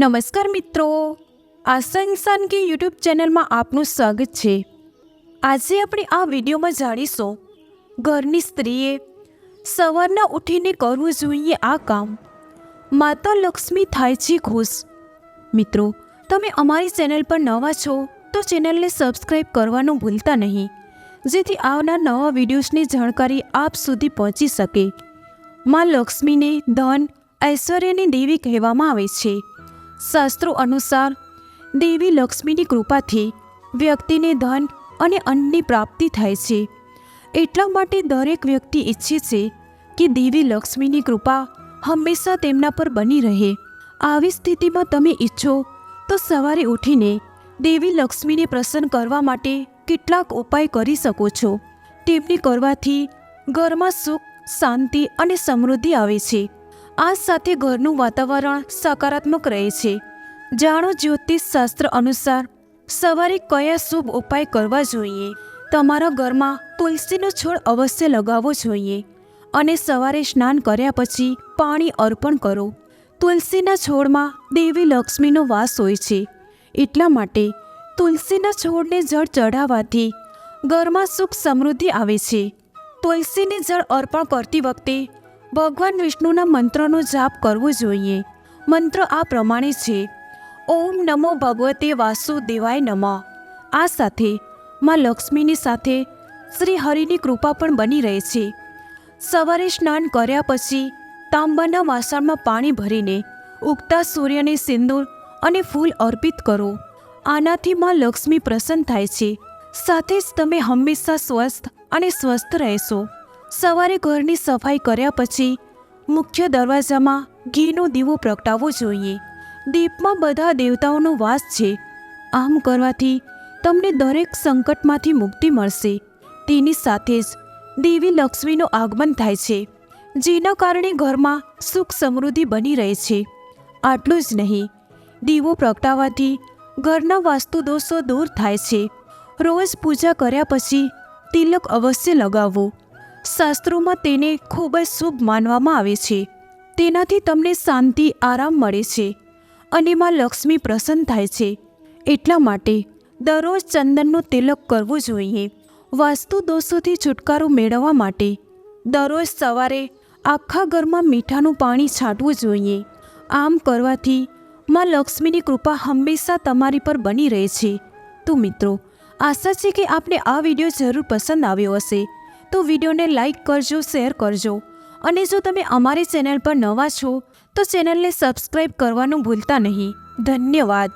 નમસ્કાર મિત્રો. આશા ઇન્સાન કે યુટ્યુબ ચેનલમાં આપનું સ્વાગત છે. આજે આપણે આ વિડીયોમાં જાણીશું, ઘરની સ્ત્રીએ સવારના ઉઠીને કરવું જોઈએ આ કામ. માતા લક્ષ્મી થાય છે ખુશ. મિત્રો, તમે અમારી ચેનલ પર નવા છો, તો ચેનલને સબસ્ક્રાઈબ કરવાનું ભૂલતા નહીં, જેથી આવનાર નવા વિડીયોઝની જાણકારી આપ સુધી પહોંચી શકે. માં લક્ષ્મીને ધન ઐશ્વર્યની દેવી કહેવામાં આવે છે. શાસ્ત્રો અનુસાર, દેવી લક્ષ્મીની કૃપાથી વ્યક્તિને ધન અને અન્નની પ્રાપ્તિ થાય છે. એટલા માટે દરેક વ્યક્તિ ઈચ્છે છે કે દેવી લક્ષ્મીની કૃપા હંમેશા તેમના પર બની રહે. આવી સ્થિતિમાં તમે ઈચ્છો તો સવારે ઉઠીને દેવી લક્ષ્મીને પ્રસન્ન કરવા માટે કેટલાક ઉપાય કરી શકો છો. તેમને કરવાથી ઘરમાં સુખ, શાંતિ અને સમૃદ્ધિ આવે છે. આ સાથે ઘરનું વાતાવરણ સકારાત્મક રહે છે. જાણો જ્યોતિષ શાસ્ત્ર અનુસાર, સવારે કયા શુભ ઉપાય કરવા જોઈએ? તમારા ઘરમાં તુલસીનો છોડ અવશ્ય લગાવવો જોઈએ અને સવારે સ્નાન કર્યા પછી પાણી અર્પણ કરો. તુલસીના છોડમાં દેવી લક્ષ્મીનો વાસ હોય છે. એટલા માટે તુલસીના છોડને જળ ચઢાવવાથી ઘરમાં સુખ સમૃદ્ધિ આવે છે. તુલસીને જળ અર્પણ કરતી વખતે ભગવાન વિષ્ણુના મંત્રનો જાપ કરવો જોઈએ. મંત્ર આ પ્રમાણે છે. ઓમ નમો ભગવતે વાસુદેવાય નમઃ. આ સાથે માં લક્ષ્મીની સાથે શ્રી હરિની કૃપા પણ બની રહે છે. સવારે સ્નાન કર્યા પછી તાંબાના વાસણમાં પાણી ભરીને ઉગતા સૂર્યને સિંદૂર અને ફૂલ અર્પિત કરો. આનાથી માં લક્ષ્મી પ્રસન્ન થાય છે. સાથે જ તમે હંમેશા સ્વસ્થ અને સ્વસ્થ રહેશો. સવારે ઘરની સફાઈ કર્યા પછી મુખ્ય દરવાજામાં ઘીનો દીવો પ્રગટાવવો જોઈએ. દીપમાં બધા દેવતાઓનો વાસ છે. આમ કરવાથી તમને દરેક સંકટમાંથી મુક્તિ મળશે. તેની સાથે જ દેવી લક્ષ્મીનું આગમન થાય છે, જેના કારણે ઘરમાં સુખ સમૃદ્ધિ બની રહે છે. આટલું જ નહીં, દીવો પ્રગટાવવાથી ઘરના વાસ્તુ દોષો દૂર થાય છે. રોજ પૂજા કર્યા પછી તિલક અવશ્ય લગાવવો શાસ્ત્રોમાં તેને ખૂબ જ શુભ માનવામાં આવે છે. તેનાથી તમને શાંતિ, આરામ મળે છે અને માં લક્ષ્મી પ્રસન્ન થાય છે. એટલા માટે દરરોજ ચંદનનું તિલક કરવું જોઈએ. વાસ્તુ દોષોથી છુટકારો મેળવવા માટે દરરોજ સવારે આખા ઘરમાં મીઠાનું પાણી છાંટવું જોઈએ. આમ કરવાથી માં લક્ષ્મીની કૃપા હંમેશા તમારી પર બની રહે છે. તો મિત્રો, આશા છે કે આપને આ વીડિયો જરૂર પસંદ આવ્યો હશે. તો વિડીયોને લાઈક કરજો, શેર કરજો. અને જો તમે અમારી ચેનલ પર નવા છો, તો ચેનલને સબસ્ક્રાઈબ કરવાનું ભૂલતા નહીં. ધન્યવાદ.